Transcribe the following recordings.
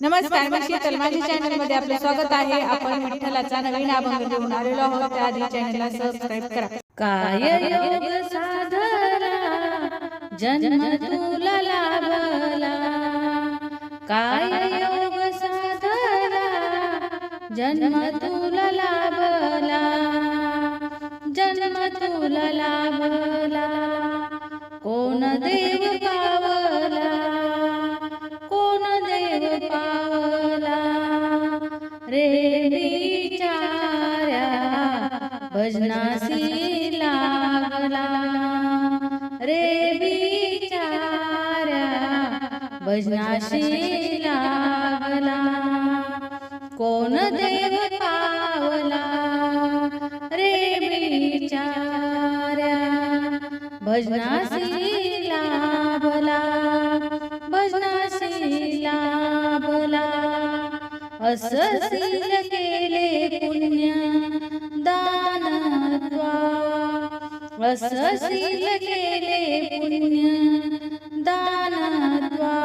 नमस्कार मी शीतल माझ्या चॅनलमध्ये आपलं स्वागत आहे. आपण विठ्ठलाचा नवीन अभंग घेऊन आलेलो आहोत. त्याआधी चॅनलला सबस्क्राईब करा काय योग साधला जन्म तुला लाभला काय योग साधला जन्म तुला लाभला. जन्म तुला लाभला. कोण देव पावला भजनासी लागला. रे बिचाऱ्या भजनाशी लागला. कोण देव पावला? रे बिचाऱ्या भजनाशी अससील केले पुण्य दानत्वा. अससील केले पुण्य दानत्वा.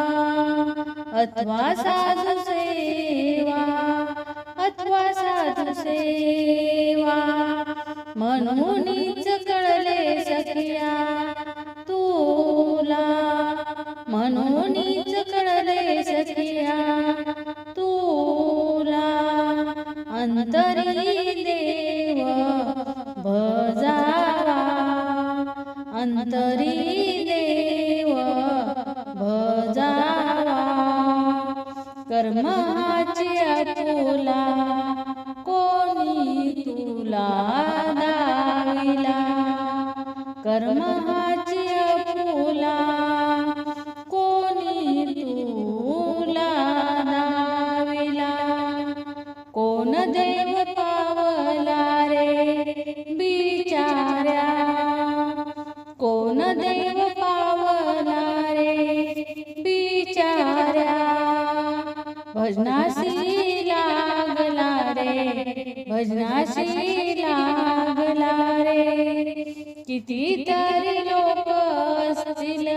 अथवा साधु सेवा. अथवा साधु सेवा. म्हणूनच कळले सखिया तुला. म्हणूनच कळले अंतरी देव भजावा कर्माची तुला कोणी तुला दाविला? कर्माची फुला कोणी तुला दाविला? कोण देव भजनाशी लागला रे भजनाशी लागला रे. कितीतरी लोक असतील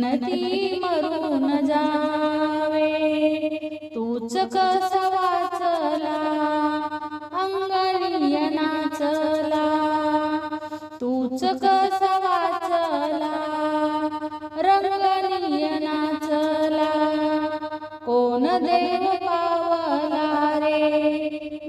मनती मरून जावे तूच कस वाचला अंगलिया नाचला तूच कस वाचला रंगलिया नाचला कोण देव पावला रे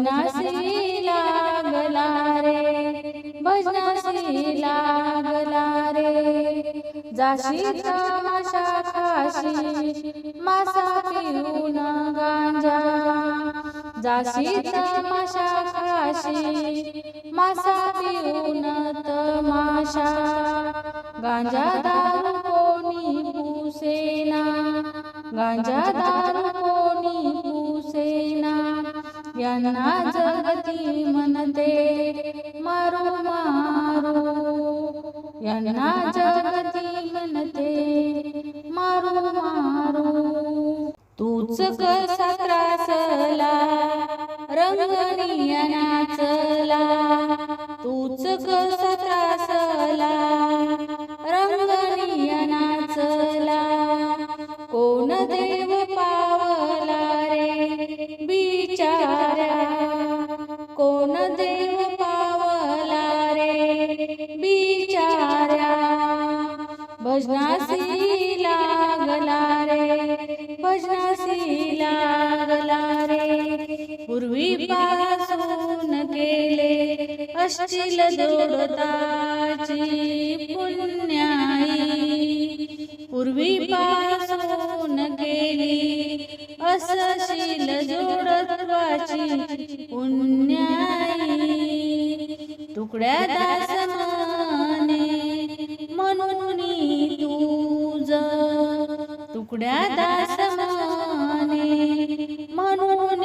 भजनासी लागला रे भजनासी लागला रे जाशी तमाशा खाशी मासा पिऊन गांजा जाशी तमाशा खाशी मासा पिऊन तमाशा गांजा दारू कोणी पुसेना गांजा दारू यांना जगती म्हणते मारू मारू. यांना जगती म्हणते मारू मारू. तूच कसा त्रासला? रंगणीय भजनासी लागला रे भजनासी लागला रे. पूर्वीपासून केले असतील दोडताची पुण्याई. पूर्वीपासून केली असशील जोडत्वाची पुण्याई. तुकड्या दास तुकड्या दास म्हणून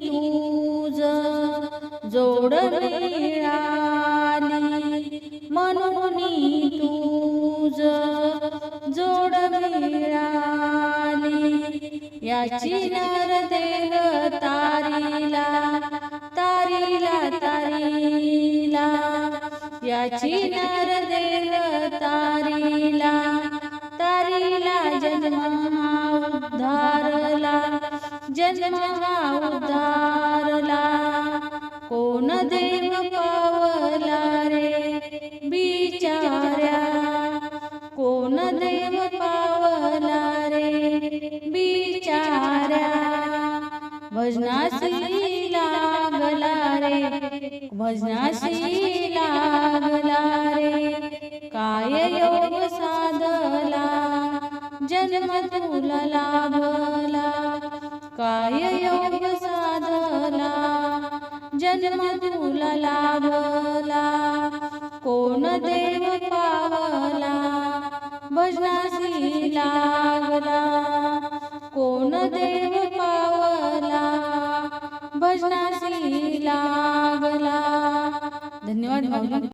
तुझ जोड मिळाली म्हणून तुझ जोड मिळाली याची नर देव तारीला तारीला तारीला. याची नर देव तारीला तारीला जन्मा उद्धारला जन्मा उद्धारला कोण देव पावला रे बिचाऱ्या? कोण देव पावला रे बिचाऱ्या? भजनाशी लागला रे भजनाशी लागला रे. काय योग साधला? जन्म तुला लाभला काय योग साधला? जन्म तुला लाभला कोण देव पावला? भजनासी लागला कोण देव पावला? भजनासी लागला. धन्यवाद